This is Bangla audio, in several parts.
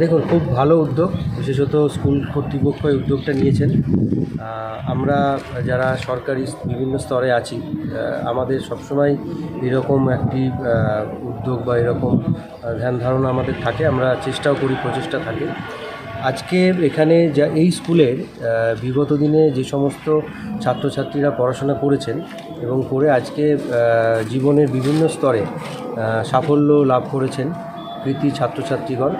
দেখুন, খুব ভালো উদ্যোগ, বিশেষত স্কুল কর্তৃপক্ষ এই উদ্যোগটা নিয়েছেন। আমরা যারা সরকারি বিভিন্ন স্তরে আছি আমাদের সবসময় এরকম একটি উদ্যোগ বা এরকম ধ্যান ধারণা আমাদের থাকে, আমরা চেষ্টাও করি, প্রচেষ্টা থাকে। আজকে এখানে যা, এই স্কুলের বিগত দিনে যে সমস্ত ছাত্রছাত্রীরা পড়াশোনা করেছেন এবং করে আজকে জীবনের বিভিন্ন স্তরে সাফল্য লাভ করেছেন কৃতি ছাত্রছাত্রীগণ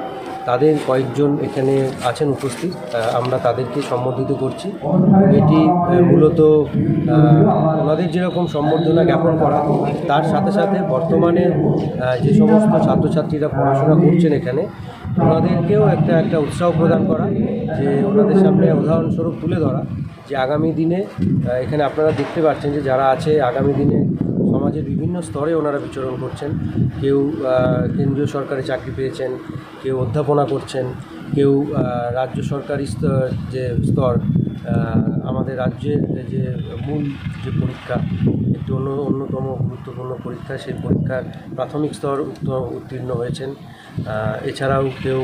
তাদের কয়েকজন এখানে আছেন উপস্থিত আমরা তাদেরকে সম্বোধিত করছি। এটি মূলত ওনাদের যেরকম সম্বর্ধনা জ্ঞাপন করা, তার সাথে সাথে বর্তমানে যে সমস্ত ছাত্রছাত্রীরা পড়াশোনা করছেন এখানে, ওনাদেরকেও একটা একটা উৎসাহ প্রদান করা যে ওনাদের সামনে উদাহরণস্বরূপ তুলে ধরা যে আগামী দিনে এখানে আপনারা দেখতে পাচ্ছেন যে যারা আছে আগামী দিনে সমাজের বিভিন্ন স্তরে ওনারা বিচরণ করছেন। কেউ কেন্দ্রীয় সরকারি চাকরি পেয়েছেন, কেউ অধ্যাপনা করছেন, কেউ রাজ্য সরকারি স্তর যে স্তর আমাদের রাজ্যের যে মূল যে পরীক্ষা, একটি অন্য, অন্যতম গুরুত্বপূর্ণ পরীক্ষা, সেই পরীক্ষার প্রাথমিক স্তর উত্তীর্ণ হয়েছেন। এছাড়াও কেউ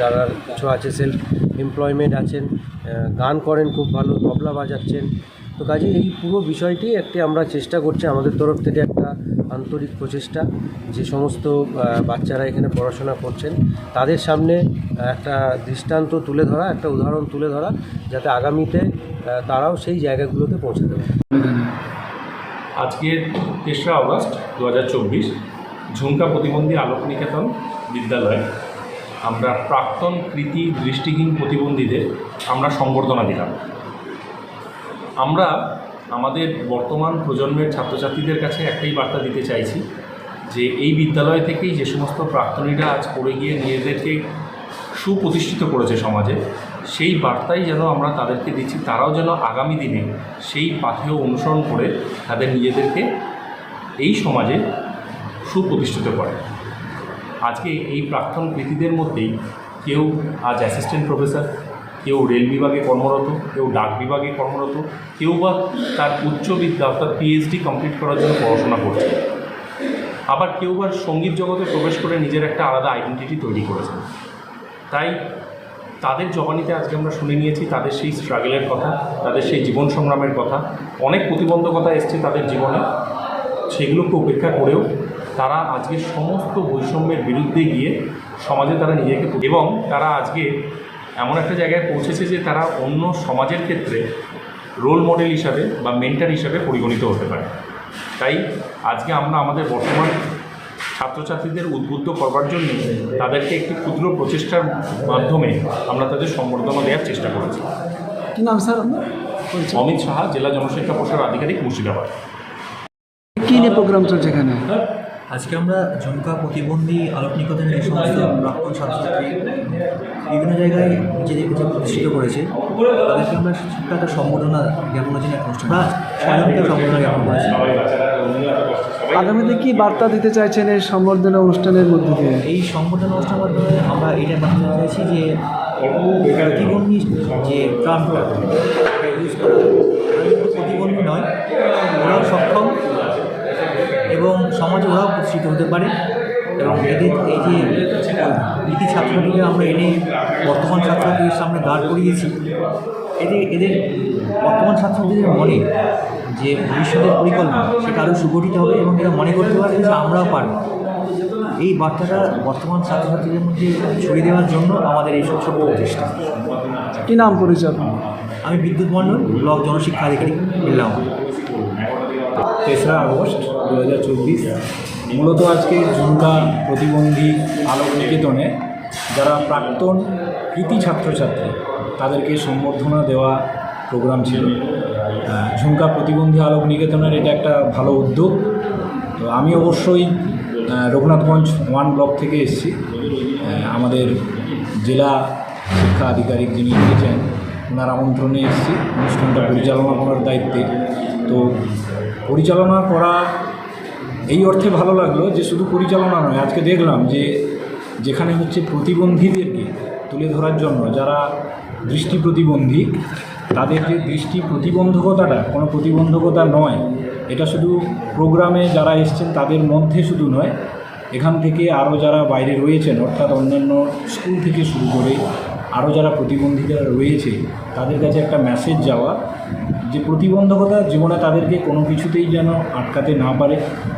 যারা কিছু আছে সেলফ এমপ্লয়মেন্ট আছেন গান করেন খুব ভালো, তবলা বাজাচ্ছেন তো কাজে এই পুরো বিষয়টি একটি আমরা চেষ্টা করছি আমাদের তরফ থেকে একটা আন্তরিক প্রচেষ্টা, যে সমস্ত বাচ্চারা এখানে পড়াশোনা করছেন, তাদের সামনে একটা দৃষ্টান্ত তুলে ধরা, একটা উদাহরণ তুলে ধরা, যাতে আগামীতে তারাও সেই জায়গাগুলোতে পৌঁছাতে পারে। আজকের তেসরা আগস্ট দু হাজার চব্বিশ, ঝুমকা প্রতিবন্ধী আলোক নিকেতন বিদ্যালয়ে। আমরা প্রাক্তন কৃতি দৃষ্টিহীন প্রতিবন্ধীদের আমরা সংবর্ধনা দিলাম। আমরা আমাদের বর্তমান প্রজন্মের ছাত্রছাত্রীদের কাছে একটাই বার্তা দিতে চাইছি যে এই বিদ্যালয় থেকেই যে সমস্ত প্রাক্তনীরা আজ পড়ে গিয়ে নিজেদেরকে সুপ্রতিষ্ঠিত করেছে সমাজে, সেই বার্তাই যেন আমরা তাদেরকে দিচ্ছি, তারাও যেন আগামী দিনে সেই পাথেও অনুসরণ করে তাদের নিজেদেরকে এই সমাজে সুপ্রতিষ্ঠিত করে। আজকে এই প্রাক্তন কৃতিদের মধ্যেই কেউ আজ অ্যাসিস্ট্যান্ট প্রফেসর কেউ রেল বিভাগে কর্মরত, কেউ ডাক বিভাগে কর্মরত, কেউ বা তার উচ্চ বিদ্যা অর্থাৎ পিএইচডি কমপ্লিট করার জন্য পড়াশোনা করছে। আবার কেউ বা সংগীত জগতে প্রবেশ করে নিজের একটা আলাদা আইডেন্টিটি তৈরি করেছেন তাই তাদের জবানিতে আজকে আমরা শুনে নিয়েছি, তাদের সেই স্ট্রাগলের কথা, তাদের সেই জীবন সংগ্রামের কথা। অনেক প্রতিবন্ধকতা এসছে তাদের জীবনে সেগুলোকে উপেক্ষা করেও তারা আজকে সমস্ত বৈষম্যের বিরুদ্ধে গিয়ে সমাজে তারা নিজেকে এবং তারা আজকে এমন একটা জায়গায় পৌঁছেছে যে তারা অন্য সমাজের ক্ষেত্রে রোল মডেল হিসাবে বা মেন্টার হিসাবে পরিগণিত হতে পারে। তাই আজকে আমরা আমাদের বর্তমান ছাত্রছাত্রীদের উদ্বুদ্ধ করবার জন্য তাদেরকে একটি ক্ষুদ্র প্রচেষ্টার মাধ্যমে আমরা তাদের সম্বর্ধনা দেওয়ার চেষ্টা করেছি। কি নাম স্যার? অমিত সাহা জেলা জনশিক্ষা প্রসার আধিকারিক মুর্শিদাবাদ। কি নিয়ে প্রোগ্রাম চলছে এখানে? আজকে আমরা ঝুমকা প্রতিবন্ধী আলোক নিকেতনের এই সমস্ত প্রাক্তন ছাত্রছাত্রী বিভিন্ন জায়গায় নিজেদেরকে যে প্রতিষ্ঠিত করেছে। তাদেরকে আমরা একটা সম্বোধনা জ্ঞাপনের জন্য অনুষ্ঠান সম্বোধনা জ্ঞাপন করেছি। আগামীতে কি বার্তা দিতে চাইছেন এই সম্বর্ধনা অনুষ্ঠানের মধ্যে দিয়ে? এই সম্বোধনা অনুষ্ঠানের মাধ্যমে আমরা এটা বার্তা চাইছি যে প্রতিবন্ধী যে প্রাণটা ইউজ করা প্রতিবন্ধী নয় ওরাও সক্ষম এবং সমাজে ওরাও প্রতিষ্ঠিত হতে পারে। এবং এদের এই যে, নীতি ছাত্রছাত্রীকে আমরা এনে বর্তমান ছাত্রছাত্রীদের সামনে দাঁড় করিয়েছি, এদের এদের বর্তমান ছাত্রছাত্রীদের মনে যে ভবিষ্যতের পরিকল্পনা, সেটা আরও সুগঠিত হবে এবং এরা মনে করতে পারবে যে আমরাও পারব। এই বার্তাটা বর্তমান ছাত্রছাত্রীদের মধ্যে ছড়িয়ে দেওয়ার জন্য আমাদের এই সব প্রচেষ্টা কি নাম পরিচয়? আমি বিদ্যুৎ মণ্ডল, ব্লক জনশিক্ষা আধিকারিক বিল্লাম তেসরা আগস্ট দু হাজার চব্বিশ, মূলত আজকে ঝুমকা প্রতিবন্ধী আলোক নিকেতনে যারা প্রাক্তন কৃতি ছাত্রছাত্রী, তাদেরকে সম্বর্ধনা দেওয়া প্রোগ্রাম ছিল। ঝুমকা প্রতিবন্ধী আলোক নিকেতনের এটা একটা ভালো উদ্যোগ। তো আমি অবশ্যই রঘুনাথগঞ্জ ওয়ান ব্লক থেকে এসেছি। আমাদের জেলা শিক্ষা আধিকারিক যিনি এসেছেন ওনার আমন্ত্রণে এসেছি। অনুষ্ঠানটা পরিচালনা করার দায়িত্বে। তো পরিচালনা করা এই অর্থে ভালো লাগল যে শুধু পরিচালনা নয়, আজকে দেখলাম যে যেখানে হচ্ছে প্রতিবন্ধীদেরকে তুলে ধরার জন্য, যারা দৃষ্টি প্রতিবন্ধী, তাদের যে দৃষ্টি প্রতিবন্ধকতাটা, কোনো প্রতিবন্ধকতা নয়, এটা শুধু প্রোগ্রামে যারা এসছেন তাদের মধ্যে শুধু নয়, এখান থেকে আরও যারা বাইরে রয়েছেন, অর্থাৎ অন্যান্য স্কুল থেকে শুরু করে আরও যারা প্রতিবন্ধীরা রয়েছে তাদের কাছে একটা মেসেজ যাওয়া যে প্রতিবন্ধকতা জীবনে তাদেরকে কোনো কিছুতেই যেন আটকাতে না পারে।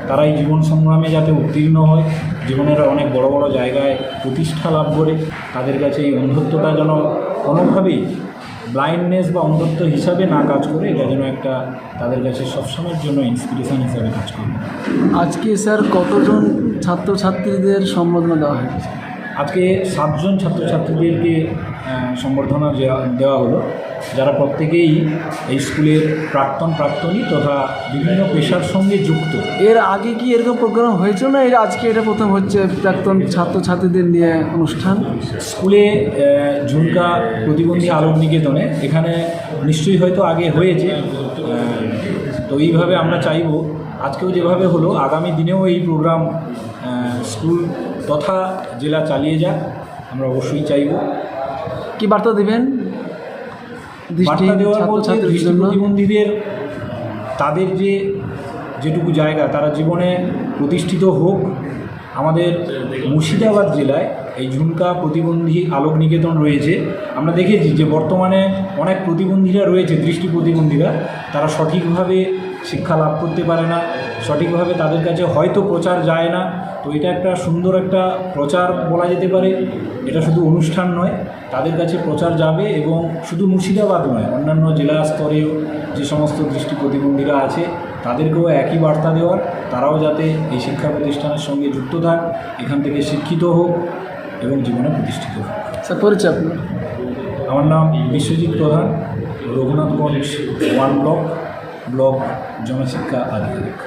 তারা এই জীবন সংগ্রামে যাতে উত্তীর্ণ হয় জীবনের অনেক বড় বড় জায়গায় প্রতিষ্ঠা লাভ করে। তাদের কাছে এই অন্ধত্বটা যেন কোনোভাবেই ব্লাইন্ডনেস বা অন্ধত্ব হিসাবে না কাজ করে এটা যেন একটা তাদের কাছে সবসময়ের জন্য ইন্সপিরেশন হিসাবে কাজ করে। আজকে স্যার কতজন ছাত্রছাত্রীদের সম্বোধনা দেওয়া হয়েছে? আজকে সাতজন ছাত্রছাত্রীদেরকে সম্বর্ধনা দেওয়া দেওয়া হলো। যারা প্রত্যেকেই এই স্কুলের প্রাক্তন প্রাক্তনী তথা বিভিন্ন পেশার সঙ্গে যুক্ত। এর আগে কি এরকম প্রোগ্রাম হয়েছিল না? এর আজকে এটা প্রথম হচ্ছে প্রাক্তন ছাত্রছাত্রীদের নিয়ে অনুষ্ঠান? স্কুলে ঝুমকা প্রতিবন্ধী আলোক নিকেতনে এখানে নিশ্চয়ই হয়তো আগে হয়েছে। তো এইভাবে আমরা চাইব আজকেও যেভাবে হলো আগামী দিনেও এই প্রোগ্রাম স্কুল তথা জেলা চালিয়ে যাক। আমরা অবশ্যই চাইব। কি বার্তা দেবেন? বার্তা দেওয়ার বলতে তাদের যে যেটুকু জায়গা তারা জীবনে প্রতিষ্ঠিত হোক আমাদের মুর্শিদাবাদ জেলায় এই ঝুমকা প্রতিবন্ধী আলোক নিকেতন রয়েছে। আমরা দেখেছি যে বর্তমানে অনেক প্রতিবন্ধীরা রয়েছে দৃষ্টি প্রতিবন্ধীরা। তারা সঠিকভাবে শিক্ষা লাভ করতে পারে না। সঠিকভাবে তাদের কাছে হয়তো প্রচার যায় না। তো এটা একটা সুন্দর একটা প্রচার বলা যেতে পারে। এটা শুধু অনুষ্ঠান নয় তাদের কাছে প্রচার যাবে এবং শুধু মুর্শিদাবাদ নয় অন্যান্য জেলা স্তরেও যে সমস্ত দৃষ্টি প্রতিবন্ধীরা আছে তাদেরকেও একই বার্তা দেওয়ার। তারাও যাতে এই শিক্ষা প্রতিষ্ঠানের সঙ্গে যুক্ত থাক এখান থেকে শিক্ষিত হোক এবং জীবনে প্রতিষ্ঠিত হোক। স্যার পরিচয় আপনার? আমার নাম Biswajit Pradhan Raghunathganj one block block জনশিক্ষা আধিকারিক